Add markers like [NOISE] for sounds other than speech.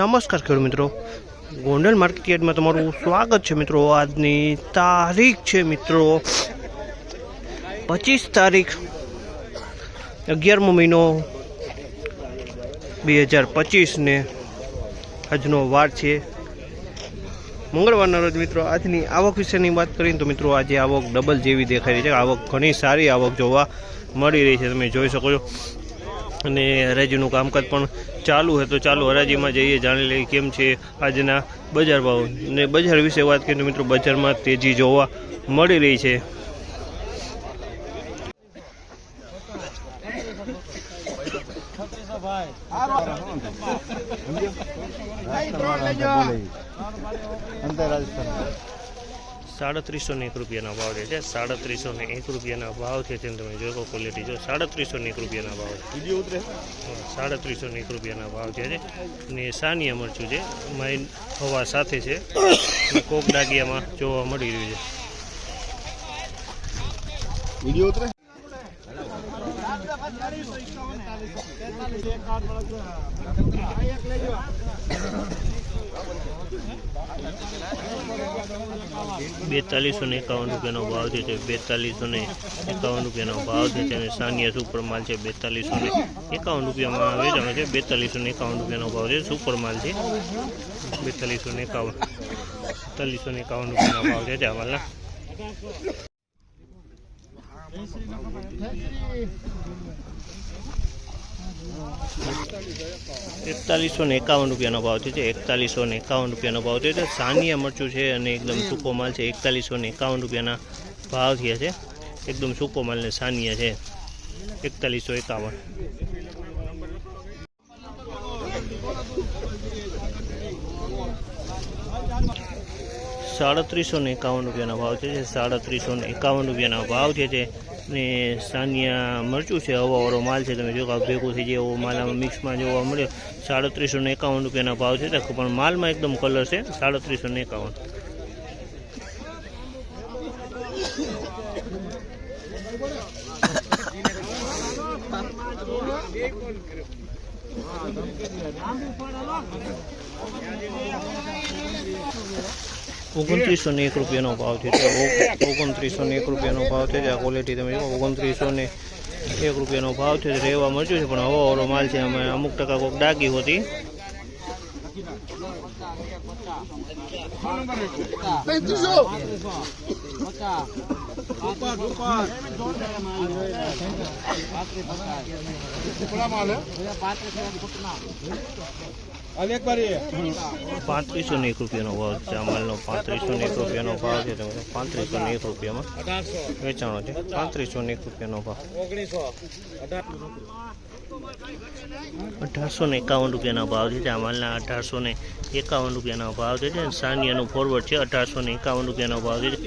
નમસ્કાર ખેડૂત મિત્રો. ગોંડલ માર્કેટયાર્ડમાં તમારું સ્વાગત છે મિત્રો. આજની તારીખ છે મિત્રો પચીસ તારીખ અગિયારમો મહિનો બે હજાર પચીસને આજનો વાર છે. મંગળવારના રોજ મિત્રો આજની આવક વિશેની વાત કરીએ તો મિત્રો આજે આવક ડબલ જેવી દેખાઈ રહી છે. આવક ઘણી સારી આવક જોવા મળી રહી છે. તમે જોઈ શકો છો. અને હરાજીનું કામકાજ પણ ચાલુ હોય તો ચાલુ હરાજીમાં જઈએ જાણી લઈએ કેમ છે આજના બજાર ભાવ. ને બજાર વિશે વાત કરીએ મિત્રો બજારમાં તેજી જોવા મળી રહી છે. [LAUGHS] સાડત્રીસો ને એક રૂપિયાના ભાવ જે છે સાડત્રીસો ને એક રૂપિયાના ભાવ છે તેમ તમે જોઈ શકો ક્વોલિટી જો સાડત્રીસો ને એક રૂપિયાના ભાવ છે. સાડત્રીસો ને એક રૂપિયાના ભાવ છે. ને સાનિયા મરચું છે માઇન હવા સાથે છે કોક ડાગિયામાં જોવા મળી રહ્યું છે. વીડિયો ઉતરે? બેતાલીસો ને એકાવન રૂપિયાનો ભાવ છે તે બેતાલીસો ને એકાવન રૂપિયાનો ભાવ છે તેને સાનિયા સુપર માલ છે બેતાલીસો ને એકાવન રૂપિયામાં વેચાણ છે બેતાલીસો ને એકાવન રૂપિયાનો ભાવ છે સુપર માલ છે. બેતાલીસો ને એકાવન, બેતાલીસો ને એકાવન રૂપિયાનો ભાવ છે ચાવલના એકતાલીસો ને એકાવન રૂપિયાનો ભાવ છે. એકતાલીસો ને એકાવન રૂપિયાનો ભાવ છે. સાનિયા મરચું છે અને એકદમ સૂકો માલ છે. એકતાલીસો ને એકાવન રૂપિયાના ભાવ થયા છે. એકદમ સૂકો માલ ને સાનિયા છે. એકતાલીસો એકાવન. સાડત્રીસો ને એકાવન રૂપિયાના ભાવ છે. જે સાડત્રીસો ને એકાવન રૂપિયાના ભાવ છે. તે ને સાનિયા મરચું છે, હવાવાળો માલ છે, તમે જો કે ભેગું થઈ જાય એવો માલ આમાં મિક્સમાં જોવા મળ્યો. સાડત્રીસો ને એકાવન રૂપિયાના ભાવ છે પણ માલમાં એકદમ કલર છે, સાડત્રીસો ને એકાવન. ઓગણત્રીસો ને એક રૂપિયાનો ભાવ છે. ઓગ- ઓગણત્રીસો ને એક રૂપિયાનો ભાવ છે. આ ક્વોલિટી તમે જુઓ ઓગણત્રીસો ને એક રૂપિયાનો ભાવ છે. રહેવા મળ્યું છે, પણ હવાવાળો માલ છે. અમે અમુક ટકા કોઈક ડાગી હોતી. ત્રીસો પાંત્રીસો ને એક રૂપિયાનો ભાવ છે. આ માલનો પાંત્રીસો ને એક રૂપિયાનો ભાવ છે. તમે પાંત્રીસો ને એક રૂપિયામાં વેચાણો છે. પાંત્રીસો ને એક રૂપિયાનો ભાવ. અઢારસો ને એકાવન રૂપિયાના ભાવ છે. આ માલના અઢારસો ને એકાવન રૂપિયાના ભાવ છે. અને સાનિયાનો ફોરવર્ડ છે. અઢારસો ને એકાવન રૂપિયાનો ભાવ છે.